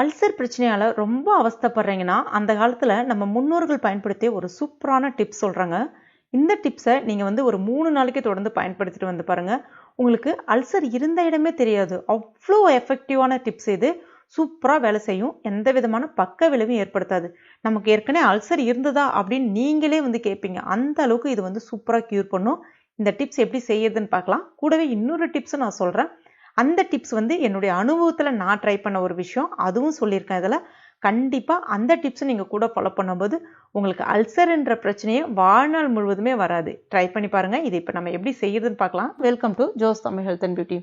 Ulcer பிரச்சனையால் ரொம்ப அவஸ்தைப்படுறீங்கன்னா அந்த காலத்தில் நம்ம முன்னோர்கள் பயன்படுத்திய ஒரு சூப்பரான டிப்ஸ் சொல்கிறாங்க இந்த டிப்ஸை நீங்கள் வந்து ஒரு மூணு நாளைக்கு தொடர்ந்து பயன்படுத்திட்டு வந்து பாருங்கள் உங்களுக்கு அல்சர் இருந்த இடமே தெரியாது. அவ்வளோ எஃபெக்டிவான டிப்ஸ் இது. சூப்பராக வேலை செய்யும். எந்த விதமான பக்க விளைவும் ஏற்படுத்தாது. நமக்கு ஏற்கனவே அல்சர் இருந்ததா அப்படின்னு நீங்களே வந்து கேட்பீங்க அந்த அளவுக்கு இது வந்து சூப்பராக க்யூர் பண்ணும். இந்த டிப்ஸ் எப்படி செய்யுதுன்னு பார்க்கலாம். கூடவே இன்னொரு டிப்ஸும் நான் சொல்கிறேன் அந்த டிப்ஸ் வந்து என்னுடைய அனுபவத்தில் நான் ட்ரை பண்ண ஒரு விஷயம். அதுவும் சொல்லியிருக்கேன் இதில். கண்டிப்பாக அந்த டிப்ஸை நீங்கள் கூட ஃபாலோ பண்ணும்போது உங்களுக்கு அல்சர்ன்ற பிரச்சனையே வாழ்நாள் முழுவதுமே வராது. ட்ரை பண்ணி பாருங்கள் இது இப்போ நம்ம எப்படி செய்யறதுன்னு பார்க்கலாம். Welcome to Jo's Tamil health and beauty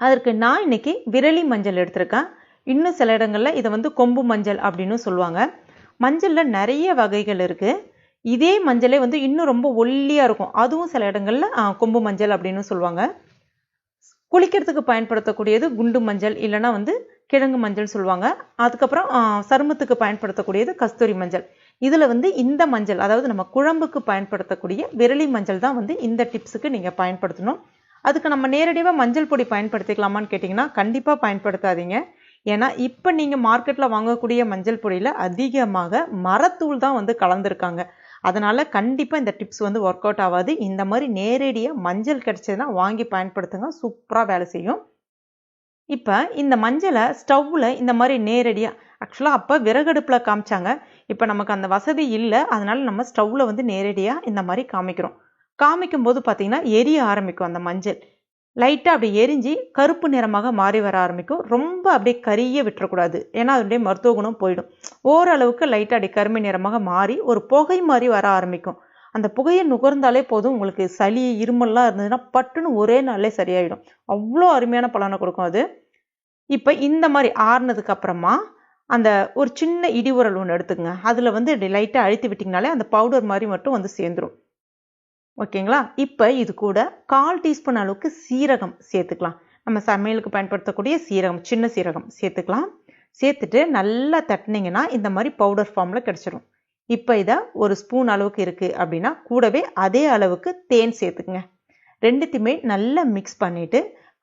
அதற்கு நான் இன்னைக்கு விரலி மஞ்சள் எடுத்திருக்கேன். இன்னும் சில இடங்களில் இதை வந்து கொம்பு மஞ்சள் அப்படின்னு சொல்லுவாங்க. மஞ்சளில் நிறைய வகைகள் இருக்குது இதே மஞ்சளே வந்து இன்னும் ரொம்ப ஒல்லியாக இருக்கும். அதுவும் சில இடங்களில் கொம்பு மஞ்சள் அப்படின்னு சொல்லுவாங்க. குளிக்கிறதுக்கு பயன்படுத்தக்கூடியது குண்டு மஞ்சள் இல்லைன்னா வந்து கிழங்கு மஞ்சள் சொல்லுவாங்க. அதுக்கப்புறம் சருமத்துக்கு பயன்படுத்தக்கூடியது கஸ்தூரி மஞ்சள். இதில் வந்து இந்த மஞ்சள் அதாவது நம்ம குழம்புக்கு பயன்படுத்தக்கூடிய விரலி மஞ்சள் தான் வந்து இந்த டிப்ஸுக்கு நீங்கள் பயன்படுத்தணும். அதுக்கு நம்ம நேரடியாக மஞ்சள் பொடி பயன்படுத்திக்கலாமான்னு கேட்டிங்கன்னா கண்டிப்பாக பயன்படுத்தாதீங்க. ஏன்னா இப்போ நீங்கள் மார்க்கெட்டில் வாங்கக்கூடிய மஞ்சள் பொடியில் அதிகமாக மரத்தூள் தான் வந்து கலந்துருக்காங்க. அதனால் கண்டிப்பாக இந்த டிப்ஸ் வந்து ஒர்க் அவுட் ஆகாது. இந்த மாதிரி நேரடியாக மஞ்சள் கிடச்சதுன்னா வாங்கி பயன்படுத்துங்க. சூப்பராக வேலை செய்யும். இப்போ இந்த மஞ்சளை ஸ்டவ்வில் இந்த மாதிரி நேரடியாக ஆக்சுவலாக அப்போ விறகடுப்பில் காமிச்சாங்க. இப்போ நமக்கு அந்த வசதி இல்லை. அதனால் நம்ம ஸ்டவ்வில் வந்து நேரடியாக இந்த மாதிரி காமிக்கிறோம். காமிக்கும் போது பார்த்திங்கன்னா எரிய ஆரம்பிக்கும் அந்த மஞ்சள். லைட்டாக அப்படி எரிஞ்சு கருப்பு நிறமாக மாறி வர ஆரம்பிக்கும். ரொம்ப அப்படியே கரிய விட்டுறக்கூடாது. ஏன்னா அதனுடைய மருத்துவ குணம் போயிடும். ஓரளவுக்கு லைட்டாக அப்படி கருமை நிறமாக மாறி ஒரு புகை மாதிரி வர ஆரம்பிக்கும். அந்த புகையை நுகர்ந்தாலே போதும் உங்களுக்கு சளி இருமல்லாம் இருந்ததுன்னா பட்டுன்னு ஒரே நாளே சரியாயிடும். அவ்வளோ அருமையான பலனை கொடுக்கும் அது. இப்போ இந்த மாதிரி ஆறுனதுக்கு அப்புறமா அந்த ஒரு சின்ன இடி உரல் ஒன்று எடுத்துக்கங்க. அதில் வந்து லைட்டாக அழுத்தி விட்டிங்கனாலே அந்த பவுடர் மாதிரி மட்டும் வந்து சேர்ந்துடும் ஓகேங்களா? இப்போ இது கூட கால் டீஸ்பூன் அளவுக்கு சீரகம் சேர்த்துக்கலாம். நம்ம சமையலுக்கு பயன்படுத்தக்கூடிய சீரகம் சின்ன சீரகம் சேர்த்துக்கலாம். சேர்த்துட்டு நல்லா தட்டினீங்கன்னா இந்த மாதிரி பவுடர் ஃபார்மில் கிடச்சிரும். இப்போ இதை ஒரு ஸ்பூன் அளவுக்கு இருக்குது அப்படின்னா கூடவே அதே அளவுக்கு தேன் சேர்த்துக்குங்க. ரெண்டுத்தையுமே நல்லா மிக்ஸ் பண்ணிவிட்டு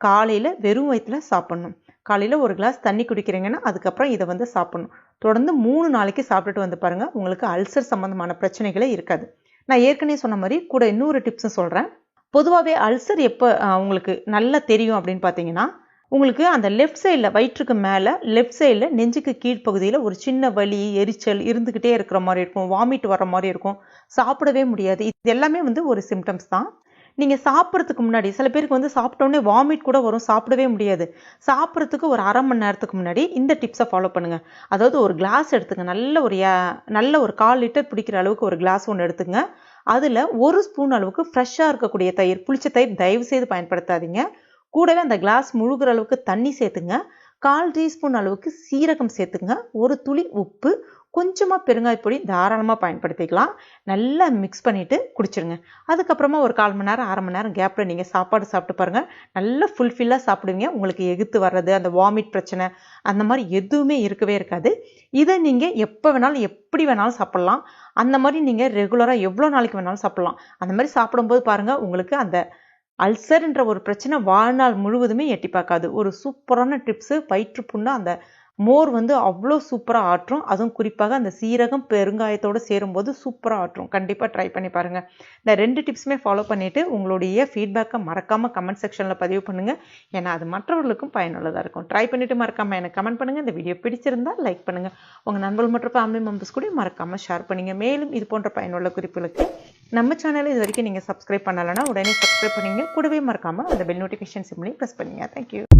காலையில் வெறும் வயிற்றில் சாப்பிட்ணும். காலையில் ஒரு கிளாஸ் தண்ணி குடிக்கிறீங்கன்னா அதுக்கப்புறம் இதை வந்து சாப்பிட்ணும். தொடர்ந்து மூணு நாளைக்கு சாப்பிட்டுட்டு வந்து பாருங்கள் உங்களுக்கு அல்சர் சம்மந்தமான பிரச்சனைகளே இருக்காது. நான் ஏற்கனவே சொன்ன மாதிரி கூட இன்னொரு டிப்ஸும் சொல்கிறேன் பொதுவாகவே அல்சர் எப்போ உங்களுக்கு நல்லா தெரியும் அப்படின்னு பார்த்தீங்கன்னா உங்களுக்கு அந்த லெஃப்ட் சைடில் வயிற்றுக்கு மேலே லெஃப்ட் சைடில் நெஞ்சுக்கு கீழ்ப்பகுதியில் ஒரு சின்ன வலி எரிச்சல் இருந்துக்கிட்டே இருக்கிற மாதிரி இருக்கும் வாமிட் வர மாதிரி இருக்கும். சாப்பிடவே முடியாது. இது எல்லாமே வந்து ஒரு சிம்டம்ஸ் தான். நீங்கள் சாப்பிட்றதுக்கு முன்னாடி சில பேருக்கு வந்து சாப்பிட்டோன்னே வாமிட் கூட வரும் சாப்பிடவே முடியாது. சாப்பிட்றதுக்கு ஒரு அரை மணி நேரத்துக்கு முன்னாடி இந்த டிப்ஸை ஃபாலோ பண்ணுங்கள் அதாவது ஒரு கிளாஸ் எடுத்துங்க. நல்ல ஒரு நல்ல ஒரு கால் லிட்டர் பிடிக்கிற அளவுக்கு ஒரு கிளாஸ் ஒன்று எடுத்துங்க. அதில் ஒரு ஸ்பூன் அளவுக்கு ஃப்ரெஷ்ஷாக இருக்கக்கூடிய தயிர் புளிச்ச தயிர் தயவு செய்து பயன்படுத்தாதீங்க. கூடவே அந்த கிளாஸ் முழுகிற அளவுக்கு தண்ணி சேர்த்துங்க. கால் டீஸ்பூன் அளவுக்கு சீரகம் சேர்த்துங்க. ஒரு துளி உப்பு கொஞ்சமாக பெருங்காயப்பொடி தாராளமாக பயன்படுத்திக்கலாம். நல்லா மிக்ஸ் பண்ணிவிட்டு குடிச்சிருங்க. அதுக்கப்புறமா ஒரு கால் மணி நேரம் அரை மணி நேரம் கேப்பில் நீங்கள் சாப்பாடு சாப்பிட்டு பாருங்கள் நல்லா ஃபுல்ஃபில்லாக சாப்பிடுவீங்க. உங்களுக்கு எகுத்து வர்றது அந்த வாமிட் பிரச்சனை அந்த மாதிரி எதுவுமே இருக்கவே இருக்காது. இதை நீங்கள் எப்போ வேணாலும் எப்படி வேணாலும் சாப்பிட்லாம். அந்த மாதிரி நீங்கள் ரெகுலராக எவ்வளோ நாளைக்கு வேணாலும் சாப்பிட்லாம். அந்த மாதிரி சாப்பிடும்போது பாருங்கள் உங்களுக்கு அந்த அல்சர்ன்ற ஒரு பிரச்சனை வாழ்நாள் முழுவதுமே எட்டி பார்க்காது. ஒரு சூப்பரான டிப்ஸு புண்ணு அந்த மோர் வந்து அவ்வளோ சூப்பராக ஆற்றும். அதுவும் குறிப்பாக அந்த சீரகம் பெருங்காயத்தோடு சேரும்போது சூப்பராக ஆற்றும். கண்டிப்பாக ட்ரை பண்ணி பாருங்கள் இந்த ரெண்டு டிப்ஸுமே ஃபாலோ பண்ணிவிட்டு உங்களுடைய ஃபீட்பேக்கை மறக்காமல் கமெண்ட் செக்ஷனில் பதிவு பண்ணுங்கள் ஏன்னா அது மற்றவர்களுக்கும் பயனுள்ளதாக இருக்கும். ட்ரை பண்ணிவிட்டு மறக்காமல் எனக்கு கமெண்ட் பண்ணுங்கள் இந்த வீடியோ பிடிச்சிருந்தால் லைக் பண்ணுங்கள் உங்கள் நண்பர்கள் மற்றும் ஃபேமிலி மெம்பர்ஸ் கூட மறக்காமல் ஷேர் பண்ணுங்கள் மேலும் இது போன்ற பயனுள்ள குறிப்புகளுக்கு நம்ம சேனலை இது வரைக்கும் நீங்கள் சப்ஸ்கிரைப் பண்ணலைன்னா உடனே சப்ஸ்கிரைப் பண்ணிங்க. கூடவே மறக்காமல் அந்த பெல் நோட்டிஃபிகேஷன் சிம்லையும் ப்ரெஸ் பண்ணுங்கள் தேங்க்யூ